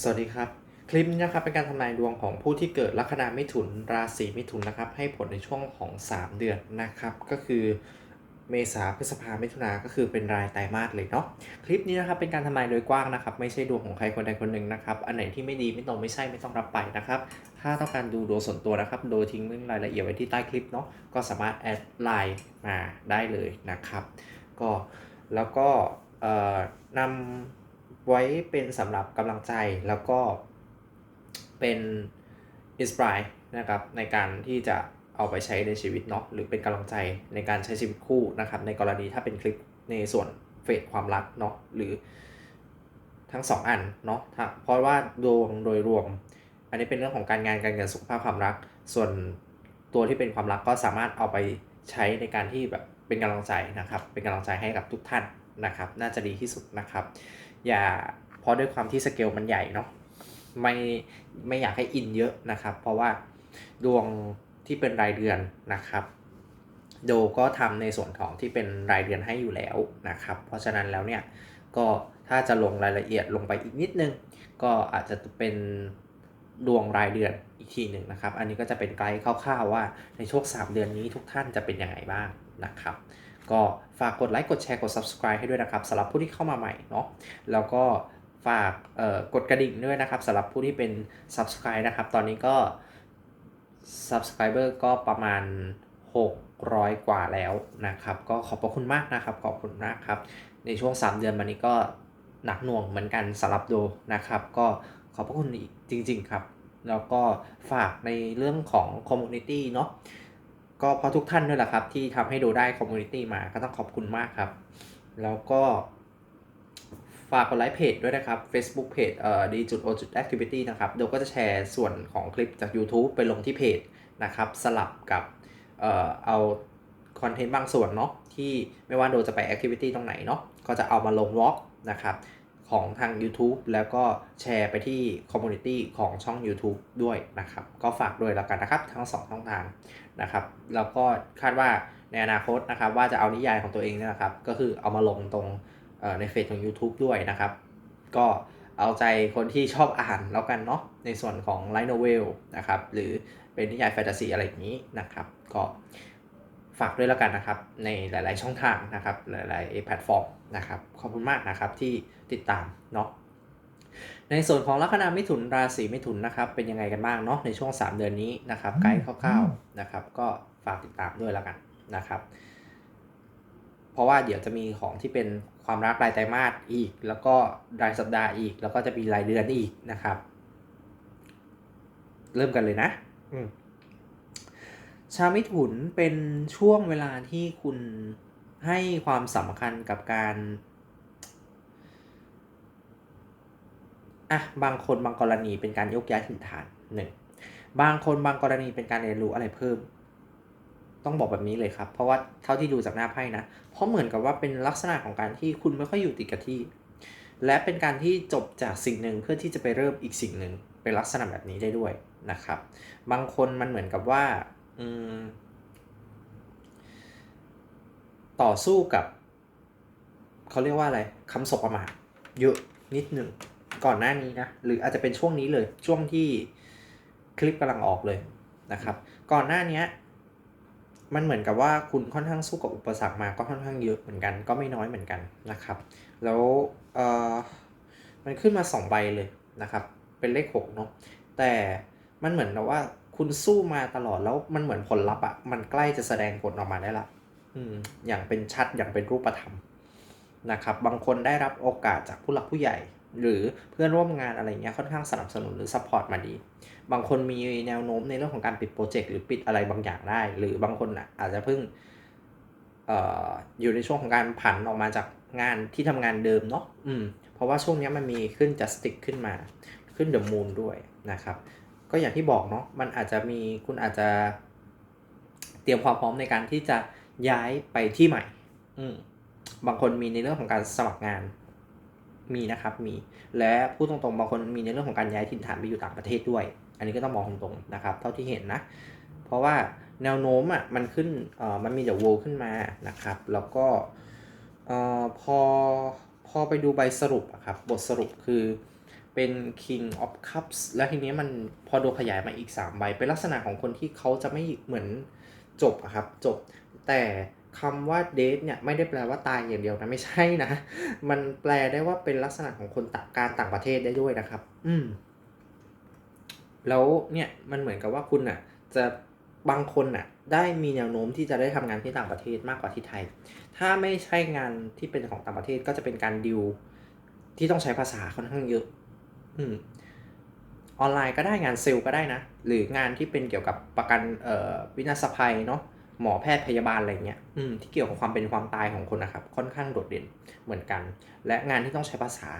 สวัสดีครับ คลิปนี้นะครับเป็นการทำนายดวงของผู้ที่เกิดลัคนามิถุนราศีมิถุนนะครับ ให้ผลในช่วงของ 3 เดือนนะครับ ก็คือเมษาพฤษภามิถุนาก็คือเป็นรายไตรมาสเลยเนาะคลิปนี้นะครับเป็นการทำนายโดยกว้างนะครับ ไม่ใช่ดวงของใครคนใดคนหนึ่งนะครับ อันไหนที่ไม่ดีไม่ตรงไม่ใช่ไม่ต้องรับไปนะครับ ถ้าต้องการดูดวงส่วนตัวนะครับ โดยทิ้งรายละเอียดไว้ที่ใต้คลิปเนาะก็สามารถแอดไลน์มาได้เลยนะครับ ก็แล้วก็นำ ไว้เป็นสำหรับกำลังใจแล้วก็เป็นอินสปายนะครับในการที่จะเอาไปใช้ในชีวิตเนาะหรือเป็นกำลังใจในการใช้ชีวิตคู่นะครับ ในกรณีถ้าเป็นคลิปในส่วนเฟสความรักเนาะหรือทั้งสองอันเนาะเพราะว่าดวงโดยรวม อันนี้เป็นเรื่องของการงานการเงินสุขภาพความรัก ส่วนตัวที่เป็นความรักก็สามารถเอาไปใช้ในการที่แบบเป็นกำลังใจนะครับ เป็นกำลังใจให้กับทุกท่านนะครับ น่าจะดีที่สุดนะครับ อย่าเพราะด้วยความที่สเกลมันใหญ่เนาะไม่ไม่อยากให้อินเยอะนะครับ เพราะว่าดวงที่เป็นรายเดือนนะครับโดก็ทำในส่วนของที่เป็นรายเดือนให้อยู่แล้วนะครับ เพราะฉะนั้นแล้วเนี่ยก็ถ้าจะลงรายละเอียดลงไปอีกนิดนึง ก็อาจจะเป็นดวงรายเดือนอีกทีหนึ่งนะครับ อันนี้ก็จะเป็นไกด์คร่าวๆว่าในช่วง3เดือนนี้ทุกท่านจะเป็นยังไงบ้างนะครับ ก็ฝากกดไลค์กดแชร์กด subscribe ให้ด้วยนะครับสำหรับผู้ที่เข้ามาใหม่เนาะแล้วก็ฝากกดกระดิ่งด้วยนะครับสำหรับผู้ที่เป็น subscribe นะครับ ตอนนี้ก็ subscriber ก็ประมาณ 600 กว่าแล้วนะครับ ก็ขอบพระคุณมากนะครับ ขอบคุณมากครับ ในช่วง 3 เดือนมานี้ก็หนักหน่วงเหมือนกันสำหรับโดนะครับ ก็ขอบพระคุณอีกจริง ๆ ครับ แล้วก็ฝากในเรื่องของ community เนาะ ก็เพราะทุกท่านด้วยแหละครับ ที่ทำให้ดูได้คอมมูนิตี้มาก็ต้องขอบคุณมากครับ แล้วก็ฝากกดไลค์เพจด้วยนะครับ Facebook เพจเอ่อดีจุดโอจุดแอคทิวิตี้นะครับโดยก็จะแชร์ส่วนของคลิปจาก YouTube ไปลงที่เพจนะครับ สลับกับเอ่อเอาคอนเทนต์บางส่วนเนาะที่ไม่ว่าโดจะไปแอคทิวิตี้ตรงไหนเนาะก็จะเอามาลงวอล์กนะครับของทาง YouTube แล้วก็แชร์ไปที่คอมมูนิตี้ของช่อง YouTube ด้วยนะครับ ก็ฝากด้วยแล้วกันนะครับ ทั้งสองช่องทาง นะครับแล้วก็คาดว่าในอนาคตนะครับว่าจะเอานิยายของตัวเองเนี่ยนะครับ ก็คือเอามาลงตรงในเฟซของ YouTube ด้วยนะครับ ก็เอาใจคนที่ชอบอ่านแล้วกันเนาะในส่วนของไลท์โนเวลนะครับหรือเป็นนิยายแฟนตาซีอะไรอย่างนี้นะครับ ก็ฝากด้วยแล้วกันนะครับ ในหลาย ๆ ช่องทางนะครับ หลาย ๆ แพลตฟอร์มนะครับ ขอบคุณมากนะครับที่ติดตามเนาะ ในส่วนของลัคนามิถุนราศีมิถุนนะครับ เป็นยังไงกันบ้างเนาะในช่วง 3 เดือนนี้นะครับไกด์คร่าวๆนะครับ ก็ฝากติดตามด้วยแล้วกันนะครับ เพราะว่าเดี๋ยวจะมีของที่เป็นความรักรายไตรมาสอีก แล้วก็รายสัปดาห์อีก แล้วก็จะมีรายเดือนอีกนะครับ เริ่มกันเลยนะอืมชาวมิถุนเป็นช่วงเวลาที่คุณให้ความสำคัญกับการ อะบางคนบางกรณีเป็นการยกย้ายถิ่นฐานหนึ่งบางคนบางกรณีเป็นการเรียนรู้อะไรเพิ่ม ต้องบอกแบบนี้เลยครับ เพราะว่าเท่าที่ดูจากหน้าไพ่นะ เพราะเหมือนกับว่าเป็นลักษณะของการที่คุณไม่ค่อยอยู่ติดกับที่ และเป็นการที่จบจากสิ่งหนึ่งเพื่อที่จะไปเริ่มอีกสิ่งหนึ่งเป็นลักษณะแบบนี้ได้ด้วยนะครับ บางคนมันเหมือนกับว่าอืมต่อสู้กับ เขาเรียกว่าอะไรคำศพประมาทเยอะนิดหนึ่ง ก่อนหน้านี้นะ หรืออาจจะเป็นช่วงนี้เลย ช่วงที่คลิปกำลังออกเลยนะครับ ก่อนหน้านี้มันเหมือนกับว่าคุณค่อนข้างสู้กับอุปสรรคมาก็ค่อนข้างเยอะเหมือนกัน ก็ไม่น้อยเหมือนกันนะครับ แล้วเออมันขึ้นมา 2 ใบเลยนะครับ เป็นเลข6เนาะแต่มันเหมือนกับว่าคุณสู้มาตลอดแล้วมันเหมือนผลลัพธ์อะมันใกล้จะแสดงผลออกมาได้ละอืมอย่างเป็นชัดอย่างเป็นรูปธรรมนะครับ บางคนได้รับโอกาสจากผู้หลักผู้ใหญ่ หรือเพื่อนร่วมงานอะไรเงี้ยค่อนข้างสนับสนุนหรือซัพพอร์ตมาดี บางคนมีแนวโน้มในเรื่องของการปิดโปรเจกต์หรือปิดอะไรบางอย่างได้ หรือบางคนอะอาจจะเพิ่งอออยู่ในช่วงของการผันออกมาจากงานที่ทำงานเดิมเนาะอืม เพราะว่าช่วงนี้มันมีขึ้นจัสติกขึ้นมาขึ้นเดอะมูนด้วยนะครับ ก็อย่างที่บอกเนาะมันอาจจะมีคุณอาจจะเตรียมความพร้อมในการที่จะย้ายไปที่ใหม่ อืมบางคนมีในเรื่องของการสมัครงาน มีนะครับ มี และพูดตรงๆบางคนมีในเรื่องของการย้ายถิ่นฐานไปอยู่ต่างประเทศด้วย อันนี้ก็ต้องมองตรงๆนะครับ เท่าที่เห็นนะ เพราะว่าแนวโน้มอะมันขึ้นเอ่อมันมีเดอะโวขึ้นมานะครับ แล้วก็เอ่อพอพอไปดูใบสรุปอะครับ บทสรุปคือเป็น King of Cups แล้วทีนี้มันพอโดขยายมาอีก 3 ใบ เป็นลักษณะของคนที่เขาจะไม่เหมือนจบอะครับ จบแต่ คำว่า dead เนี่ยไม่ได้แปลว่าตายอย่างเดียวนะไม่ใช่นะ มันแปลได้ว่าเป็นลักษณะของคนต่างการต่างประเทศได้ด้วยนะครับ อืม แล้วเนี่ยมันเหมือนกับว่าคุณน่ะ จะบางคนน่ะ ได้มีแนวโน้มที่จะได้ทำงานที่ต่างประเทศมากกว่าที่ไทย ถ้าไม่ใช่งานที่เป็นของต่างประเทศก็จะเป็นการดิวที่ต้องใช้ภาษาค่อนข้างเยอะ อืมออนไลน์ก็ได้งานเซลล์ก็ได้นะ หรืองานที่เป็นเกี่ยวกับประกันเอ่อวินาศภัยเนาะ หมอแพทย์พยาบาลอะไรเงี้ยอืมที่เกี่ยวกับความเป็นความตายของคนนะครับ ค่อนข้างโดดเด่นเหมือนกัน และงานที่ต้องใช้ภาษา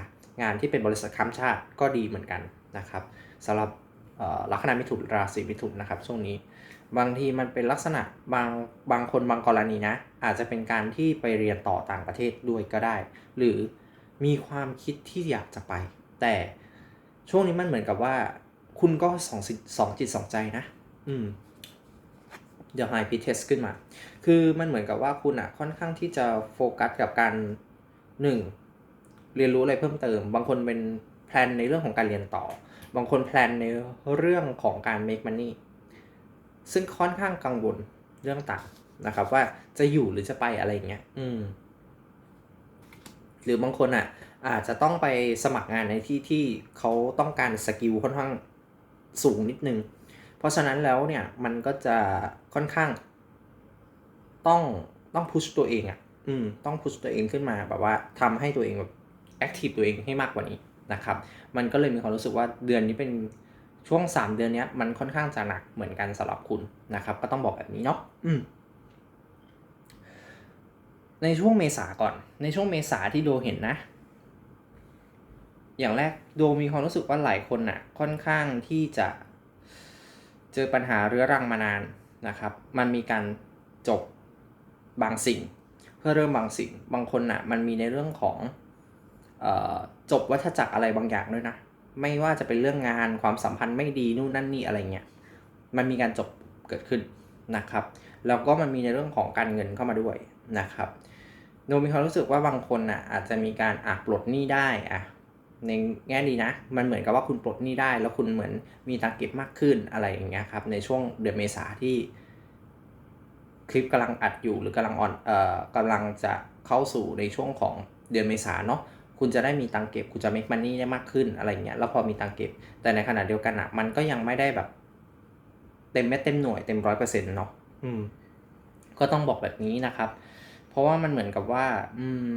งานที่เป็นบริษัทข้ามชาติก็ดีเหมือนกันนะครับสำหรับลัคนามิถุนราศีมิถุนนะครับช่วงนี้ บางทีมันเป็นลักษณะบางบางคนบางกรณีนะ อาจจะเป็นการที่ไปเรียนต่อต่างประเทศด้วยก็ได้ หรือมีความคิดที่อยากจะไป แต่ช่วงนี้มันเหมือนกับว่า คุณก็สองสองจิตสองใจนะ อืม เดี๋ยวไฮพีเทสขึ้นมา คือมันเหมือนกับว่าคุณอะค่อนข้างที่จะโฟกัสกับการหนึ่งเรียนรู้อะไรเพิ่มเติม บางคนเป็นแพลนในเรื่องของการเรียนต่อ บางคนแพลนในเรื่องของการ make money ซึ่งค่อนข้างกังวลเรื่องต่างนะครับว่าจะอยู่หรือจะไปอะไรเงี้ย อืม หรือบางคนอะ อาจจะต้องไปสมัครงานในที่ที่เขาต้องการสกิลค่อนข้างสูงนิดนึง ราะฉะนั้นแล้วเนี่ยมันก็จะค่อนข้าง ต้องต้องพุชตัวเองอะ่ะ อืม ต้องพุชตัวเองขึ้นมาแบบว่าทำให้ตัวเองแบบแอคทีฟตัวเองให้มากกว่านี้นะครับ มันก็เลยมีความรู้สึกว่าเดือนนี้เป็นช่วง 3 เดือนเนี้ยมันค่อนข้างจะหนักเหมือนกันสำหรับคุณนะครับ ก็ต้องบอกแบบนี้เนาะอืมในช่วงเมษาก่อน ในช่วงเมษาที่โดเห็นนะ อย่างแรกโดมีความรู้สึกว่าหลายคนน่ะ ค่อนข้างที่จะ เจอปัญหาเรื้อรังมานานนะครับ มันมีการจบบางสิ่ง เพื่อเริ่มบางสิ่ง บางคนน่ะมันมีในเรื่องของออจบวัฏจักรอะไรบางอย่างด้วยนะ ไม่ว่าจะเป็นเรื่องงานความสัมพันธ์ไม่ดีนู่นนั่นนี่อะไรเงี้ย มันมีการจบเกิดขึ้นนะครับ แล้วก็มันมีในเรื่องของการเงินเข้ามาด้วยนะครับโดมีความรู้สึกว่าบางคนน่ะอาจจะมีการอะปลดหนี้ได้อะ ในแง่ดีนะ มันเหมือนกับว่าคุณปลดหนี้ได้ แล้วคุณเหมือนมีตังเก็บมากขึ้นอะไรอย่างเงี้ยครับ ในช่วงเดือนเมษาที่คลิปกำลังอัดอยู่หรือกำลังออนเอ่อกำลังจะเข้าสู่ในช่วงของเดือนเมษาเนาะคุณจะได้มีตังเก็บ คุณจะ make money ได้มากขึ้นอะไรเงี้ยแล้วพอมีตังเก็บ แต่ในขณะเดียวกันอะ มันก็ยังไม่ได้แบบ เต็มเม็ดเต็มหน่วยเต็มร้อยเปอร์เซ็นต์เนาะอืม ก็ต้องบอกแบบนี้นะครับ เพราะว่ามันเหมือนกับว่า อืม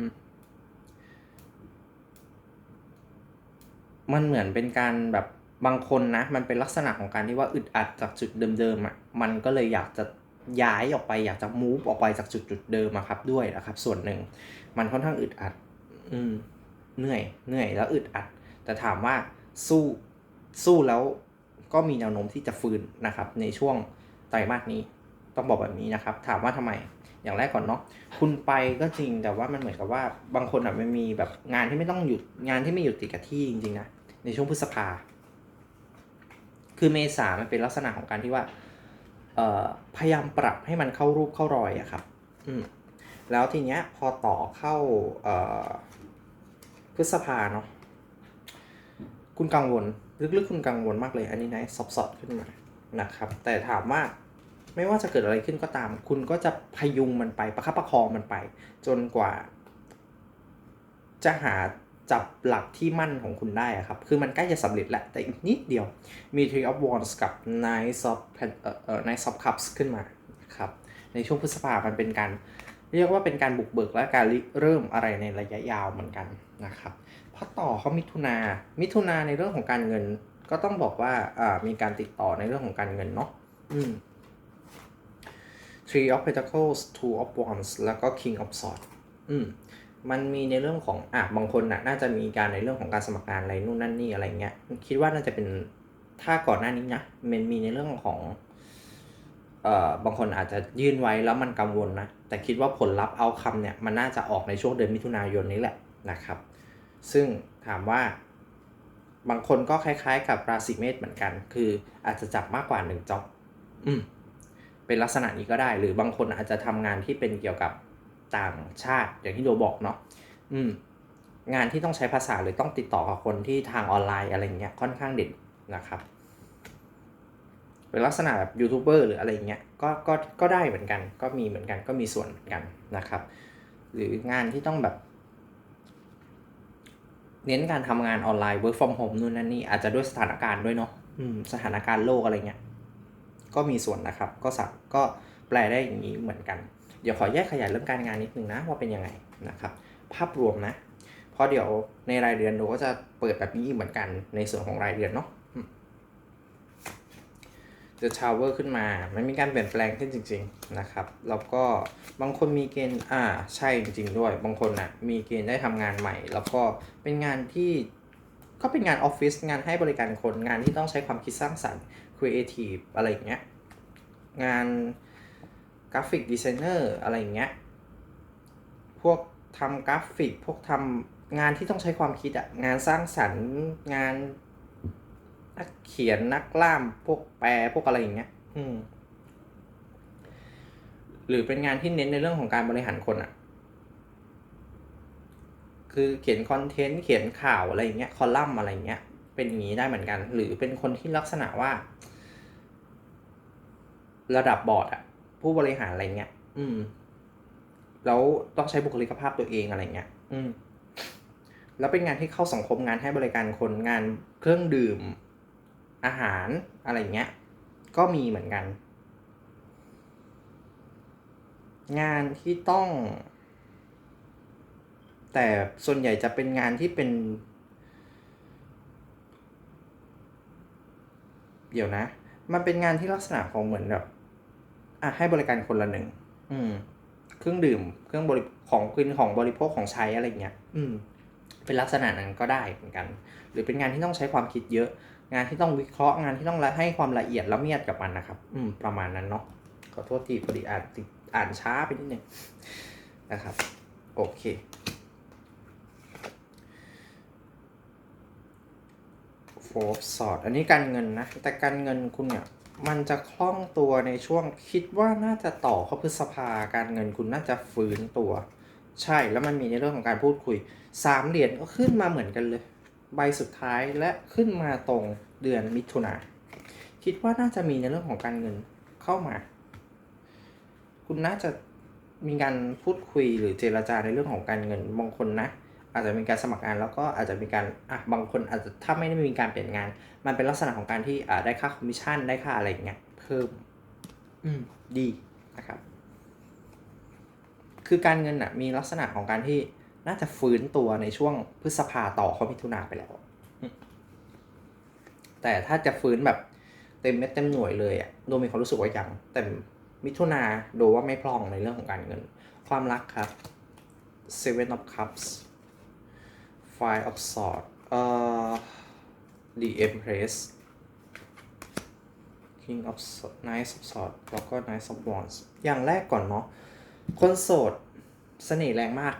มันเหมือนเป็นการแบบบางคนนะ มันเป็นลักษณะของการที่ว่าอึดอัดจากจุดเดิมๆอะมันก็เลยอยากจะย้ายออกไปอยากจะมูฟออกไปจากจุดจุดเดิมอะครับด้วยนะครับ ส่วนหนึ่งมันค่อนข้างอึดอัด อืมเหนื่อยเหนื่อยแล้วอึดอัด แต่ถามว่าสู้สู้แล้วก็มีแนวโน้มที่จะฟื้นนะครับ ในช่วงไตรมาสนี้ต้องบอกแบบนี้นะครับ ถามว่าทำไม อย่างแรกก่อนเนาะคุณไปก็จริงแต่ว่ามันเหมือนกับว่าบางคนอะมันมีแบบงานที่ไม่ต้องหยุดงานที่ไม่หยุดติดกับที่จริงๆนะในช่วงพฤษภา คือเมษามันเป็นลักษณะของการที่ว่าพยายามปรับให้มันเข้ารูปเข้ารอยอะครับอืมแล้วทีเนี้ยพอต่อเข้าพฤษภาเนาะคุณกังวลลึกๆคุณกังวลมากเลย อันนี้นะซอบซอดขึ้นมานะครับ แต่ถามว่า ไม่ว่าจะเกิดอะไรขึ้นก็ตาม คุณก็จะพยุงมันไปประคับประคองมันไป จนกว่า จะหาจับหลักที่มั่นของคุณได้ครับ คือมันใกล้จะสำเร็จแล้ว แต่อีกนิดเดียว มี Three of Wands กับ Knight of เอ่อ Knight of Cups ขึ้นมาครับ ในช่วงพฤษภามันเป็นการเรียกว่าเป็นการบุกเบิกและการเริ่มอะไรในระยะยาวเหมือนกันนะครับพอต่อเขามิถุนา มิถุนาในเรื่องของการเงิน ก็ต้องบอกว่าอ่ามีการติดต่อในเรื่องของการเงินเนาะอืม Three of Pentacles Two of Wands แล้วก็ King of Swords อืมมันมีในเรื่องของอะบางคนน่ะน่าจะมีการในเรื่องของการสมัครงานอะไรนู่นนั่นนี่อะไรเงี้ยคิดว่าน่าจะเป็นถ้าก่อนหน้านี้นะมันมีในเรื่องของเอ่อบางคนอาจจะยื่นไว้แล้วมันกังวลนะแต่คิดว่าผลลัพธ์เอาคำเนี่ยมันน่าจะออกในช่วงเดือนมิถุนายนนี้แหละนะครับ ซึ่งถามว่า บางคนก็คล้ายๆ กับราศีเมษเหมือนกัน คืออาจจะจับมากกว่าหนึ่งจ็อบอืม เป็นลักษณะนี้ก็ได้ หรือบางคนอาจจะทำงานที่เป็นเกี่ยวกับต่างชาติอย่างที่โดบอกเนาะอืมงานที่ต้องใช้ภาษาหรือต้องติดต่อกับคนที่ทางออนไลน์อะไรเงี้ยค่อนข้างเด่นนะครับเป็นลักษณะแบบยูทูบเบอร์หรืออะไรเงี้ยก็ก็ก็ได้เหมือนกัน ก็มีเหมือนกันก็มีส่วนเหมือนกันนะครับ หรืองานที่ต้องแบบ เน้นการทำงานออนไลน์ work from home นู่นนั่นนี่อาจจะด้วยสถานการณ์ด้วยเนาะสถานการณ์โลกอะไรเงี้ย ก็มีส่วนนะครับ ก็สับก็แปลได้อย่างนี้เหมือนกัน เดี๋ยวขอแยกขยายเรื่องการงานนิดนึงนะว่าเป็นยังไงนะครับ ภาพรวมนะ เพราะเดี๋ยวในรายเดือนเราก็จะเปิดแบบนี้เหมือนกันในส่วนของรายเดือนเนาะจะชาวเวอร์ขึ้นมา มันมีการเปลี่ยนแปลงขึ้นจริง ๆนะครับ แล้วก็บางคนมีเกณฑ์ อ่า ใช่จริง ๆ ด้วย บางคนนะ่ะ มีเกณฑ์ได้ทำงานใหม่ แล้วก็เป็นงานที่ก็เป็นงานออฟฟิศ งานให้บริการคน งานที่ต้องใช้ความคิดสร้างสรรค์ ครีเอทีฟอะไรอย่างเงี้ยงานกราฟิกดีไซเนอร์อะไรอย่างเงี้ยพวกทำกราฟิกพวกทำงานที่ต้องใช้ความคิดอะงานสร้างสรรค์งานนักเขียนนักล่ามพวกแปลพวกอะไรอย่างเงี้ย อืม หรือเป็นงานที่เน้นในเรื่องของการบริหารคนอะคือเขียนคอนเทนต์เขียนข่าวอะไรอย่างเงี้ยคอลัมน์อะไรอย่างเงี้ย เป็นอย่างนี้ได้เหมือนกัน หรือเป็นคนที่ลักษณะว่า ระดับบอร์ดอะผู้บริหารอะไรเงี้ยอืม แล้วต้องใช้บุคลิกภาพตัวเองอะไรเงี้ย อืม แล้วเป็นงานที่เข้าสังคมงานให้บริการคนงานเครื่องดื่ม อาหารอะไรเงี้ย ก็มีเหมือนกัน งานที่ต้อง แต่ส่วนใหญ่จะเป็นงานที่เป็น ดี๋ยวนะ มันเป็นงานที่ลักษณะของเหมือนแบบอะให้บริการคนละหนึ่งอืม เครื่องดื่ม เครื่องบริของกินของบริโภคของใช้อะไรเงี้ยอืม เป็นลักษณะนั้นก็ได้เหมือนกัน หรือเป็นงานที่ต้องใช้ความคิดเยอะ งานที่ต้องวิเคราะห์งานที่ต้องให้ความละเอียดละเมียดกับมันนะครับ อืม ประมาณนั้นเนาะขอโทษทีพอดีอ่านติดอ่านช้าไปนิดนึงนะครับ โอเค โฟร์สอดอันนี้การเงินนะ แต่การเงินคุณเนี่ย มันจะคล่องตัวในช่วงคิดว่าน่าจะต่อเข้าพฤษภาการเงินคุณน่าจะฟื้นตัว ใช่แล้วมันมีในเรื่องของการพูดคุยสามเหรียญก็ขึ้นมาเหมือนกันเลย ใบสุดท้ายและขึ้นมาตรงเดือนมิถุนาคิดว่าน่าจะมีในเรื่องของการเงินเข้ามา คุณน่าจะมีการพูดคุยหรือเจรจาในเรื่องของการเงินบางคนนะ อาจจะมีการสมัครงานแล้วก็อาจจะมีการอะบางคนอาจจะถ้าไม่ได้มีการเปลี่ยนงาน มันเป็นลักษณะของการที่อ่าได้ค่าคอมมิชชั่นได้ค่าอะไรอย่างเงี้ยเพิ่มอืมดีนะครับคือการเงินอะมีลักษณะของการที่น่าจะฟื้นตัวในช่วงพฤษภาต่อเข้ามิถุนาไปแล้ว แต่ถ้าจะฟื้นแบบเต็มเม็ดเต็มหน่วยเลยอะโดมีความรู้สึกว่ายังแต่มิถุนาโดว่าไม่พร่องในเรื่องของการเงิน ความรักครับ Seven of Cups Five of Swords เอ่อ The Empress King of Knight of Swords แล้วก็ Knight of Wands อย่างแรกก่อนเนาะคนโสดเสน่ห์แรงมาก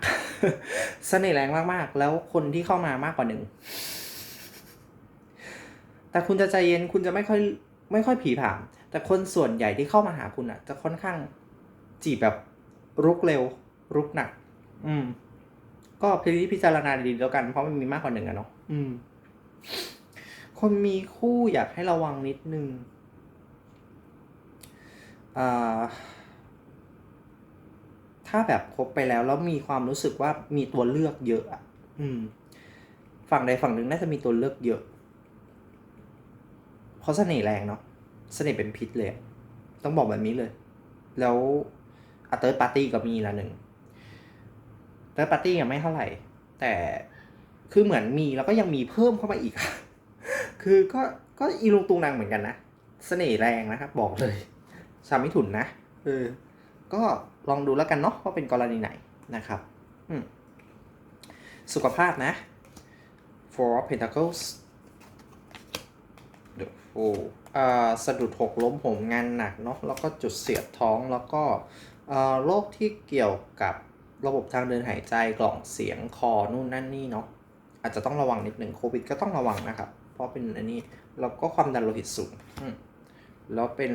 เสน่ห์แรงมากๆ แล้วคนที่เข้ามามากกว่าหนึ่ง แต่คุณจะใจเย็นคุณจะไม่ค่อยไม่ค่อยผีผาม แต่คนส่วนใหญ่ที่เข้ามาหาคุณอะ จะค่อนข้างจีบแบบรุกเร็ว รุกหนัก อืม ก็พิจพิจารณาดีๆแล้วกัน เพราะมันมีมากกว่าหนึ่งอะเนาะอืม คนมีคู่อยากให้ระวังนิดนึงอ่าถ้าแบบคบไปแล้วแล้วมีความรู้สึกว่ามีตัวเลือกเยอะอะอืม ฝั่งใดฝั่งหนึ่งน่าจะมีตัวเลือกเยอะ เพราะเสน่ห์แรงเนาะเสน่ห์เป็นพิษเลยอะต้องบอกแบบนี้เลย แล้วอัเติร์ดปาร์ตี้ก็มีละหนึ่ง เติร์ดปาร์ตี้ยังไม่เท่าไหร่ แต่คือเหมือนมีแล้วก็ยังมีเพิ่มเข้ามาอีก คือก็ก็อีลุงตุงนางเหมือนกันนะเสน่ห์แรงนะครับ บอกเลยชาวมิถุนนะเออก็ลองดูแล้วกันเนาะว่าเป็นกรณีไหนนะครับสุขภาพนะ Four of Pentacles The Fool อ่าสะดุดหกล้มหมงานหนักเนาะแล้วก็จุดเสียดท้องแล้วก็โรคที่เกี่ยวกับ ระบบทางเดินหายใจกล่องเสียงคอนู่นนั่นนี่เนาะอาจจะต้องระวังนิดหนึ่งโควิดก็ต้องระวังนะครับ เพราะเป็นอันนี้แล้วก็ความดันโลหิตสูงแล้วเป็น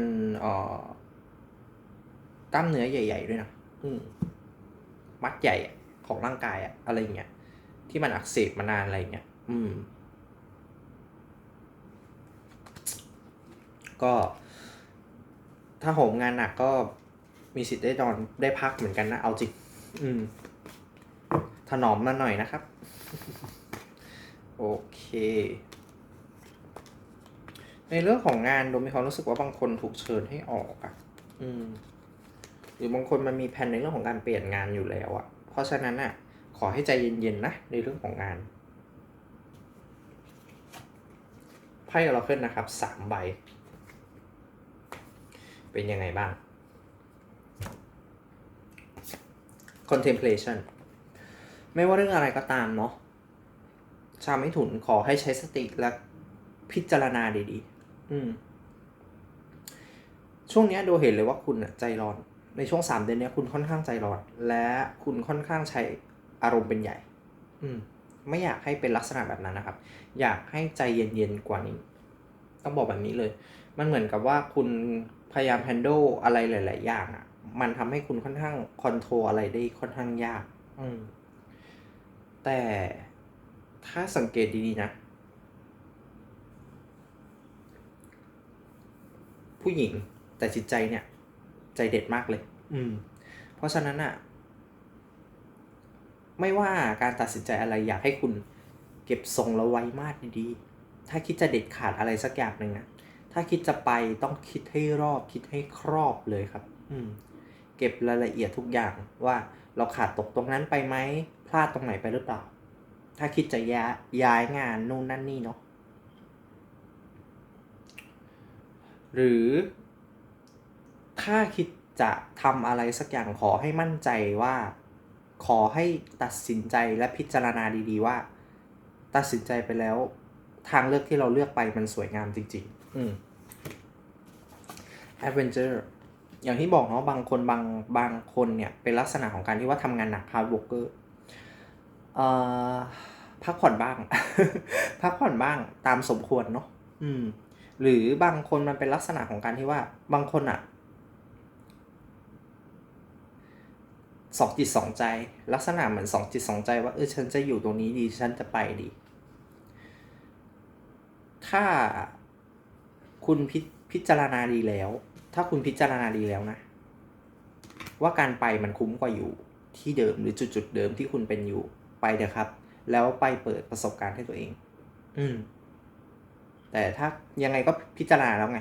กล้ามเนื้อใหญ่ ๆ ด้วยนะอืมมัดใหญ่ของร่างกายอะอะไรเงี้ยที่มันอักเสบมานานอะไรเงี้ยอืม ก็ ถ้าโหมงานหนักก็มีสิทธิ์ได้นอนได้พักเหมือนกันนะเอาจริง อืม ถนอมมาหน่อยนะครับ โอเค ในเรื่องของงานโดมมีความรู้สึกว่าบางคนถูกเชิญให้ออกอะอืม หรือบางคนมันมีแผนในเรื่องของการเปลี่ยนงานอยู่แล้วอะเพราะฉะนั้นอะ ขอให้ใจเย็นๆนะในเรื่องของงานไพ่เราขึ้นนะครับสามใบ เป็นยังไงบ้าง contemplation ไม่ว่าเรื่องอะไรก็ตามเนาะชาวไม่ถุนขอให้ใช้สติและพิจารณาดีๆ อืม ช่วงนี้ยโดเห็นเลยว่าคุณใจร้อน ในช่วงสามเดือนนี้คุณค่อนข้างใจร้อน และคุณค่อนข้างใช้อารมณ์เป็นใหญ่ อืม ไม่อยากให้เป็นลักษณะแบบนั้นนะครับ อยากให้ใจเย็นๆกว่านี้ ต้องบอกแบบนี้เลย มันเหมือนกับว่าคุณพยายาม handle อะไรหลาย ๆ อย่างอะ มันทำให้คุณค่อนข้าง control อะไรได้ค่อนข้างยาก อืม แต่ถ้าสังเกตดีๆนะ ผู้หญิงแต่จิตใจเนี่ย ใจเด็ดมากเลย อืม เพราะฉะนั้นอะไม่ว่าการตัดสินใจอะไรอยากให้คุณเก็บทรงแล้วไว้มากดีๆ ถ้าคิดจะเด็ดขาดอะไรสักอย่างหนึ่งนะ ถ้าคิดจะไปต้องคิดให้รอบคิดให้ครอบเลยครับ อืม เก็บรายละเอียดทุกอย่างว่าเราขาดตกตรงนั้นไปไหมพลาดตรงไหนไปหรือเปล่า ถ้าคิดจะย้ายย้ายงานนู่นนั่นนี่เนาะหรือถ้าคิดจะทำอะไรสักอย่างขอให้มั่นใจว่า ขอให้ตัดสินใจและพิจารณาดีๆว่า ตัดสินใจไปแล้วทางเลือกที่เราเลือกไปมันสวยงามจริง ๆ อืม Adventure อย่างที่บอกเนาะบางคนบางบางคนเนี่ยเป็นลักษณะของการที่ว่าทำงานหนัก hard worker เอ่อพักผ่อนบ้าง พักผ่อนบ้างตามสมควรเนาะอืม หรือบางคนมันเป็นลักษณะของการที่ว่าบางคนอะสองจิตสองใจ ลักษณะเหมือนสองจิตสองใจว่าเออฉันจะอยู่ตรงนี้ดีฉันจะไปดี ถ้าคุณพิพิจารณาดีแล้ว ถ้าคุณพิจารณาดีแล้วนะ ว่าการไปมันคุ้มกว่าอยู่ที่เดิมหรือจุดจุดๆเดิมที่คุณเป็นอยู่ไปเถอะครับ แล้วไปเปิดประสบการณ์ให้ตัวเอง อืม แต่ถ้ายังไงก็พิจารณาแล้วไง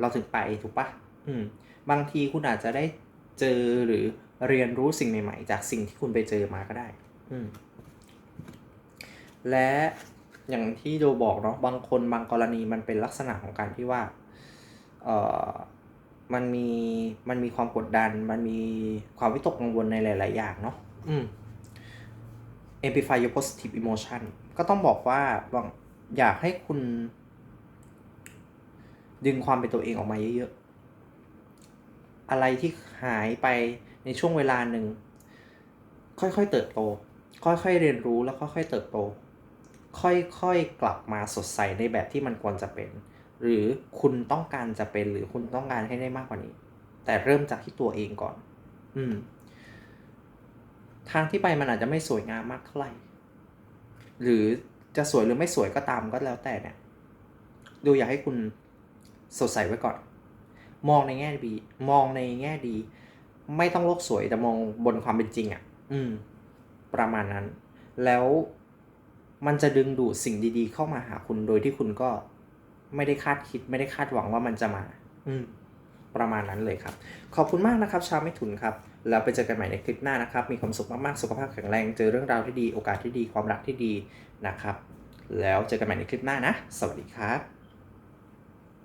เราถึงไปถูกปะอืม บางทีคุณอาจจะได้เจอหรือเรียนรู้สิ่งใหม่ ๆ จากสิ่งที่คุณไปเจอมาก็ได้ อืม และอย่างที่โดบอกเนาะบางคนบางกรณีมันเป็นลักษณะของการที่ว่า เอ่อ มันมีมันมีความกดดัน มันมีความวิตกกังวลในหลาย ๆ อย่างเนาะอืม amplify your positive emotion ก็ต้องบอกว่าบางอยากให้คุณ ดึงความเป็นตัวเองออกมาเยอะ ๆ อะไรที่หายไปในช่วงเวลาหนึ่ง ค่อย ๆ เติบโต ค่อย ๆ เรียนรู้แล้วค่อย ๆ เติบโต ค่อย ๆ กลับมาสดใสในแบบที่มันควรจะเป็น หรือคุณต้องการจะเป็นหรือคุณต้องการให้ได้มากกว่านี้ แต่เริ่มจากที่ตัวเองก่อน อืม ทางที่ไปมันอาจจะไม่สวยงามมากเท่าไหร่ หรือจะสวยหรือไม่สวยก็ตามก็แล้วแต่เนี่ย ดูอยากให้คุณสดใสไว้ก่อน มองในแง่ดี มองในแง่ดี ไม่ต้องโลกสวยแต่มองบนความเป็นจริงอะ่ะ อืม ประมาณนั้น แล้วมันจะดึงดูดสิ่งดีๆ เข้ามาหาคุณโดยที่คุณก็ ไม่ได้คาดคิดไม่ได้คาดหวังว่ามันจะมา อืม ประมาณนั้นเลยครับ ขอบคุณมากนะครับชาวไม่ถุนครับแล้วไปเจอกันใหม่ในคลิปหน้านะครับ มีความสุขมากๆ สุขภาพแข็งแรง เจอเรื่องราวที่ดี โอกาสที่ดี ความรักที่ดีนะครับ แล้วเจอกันใหม่ในคลิปหน้านะ สวัสดีครับ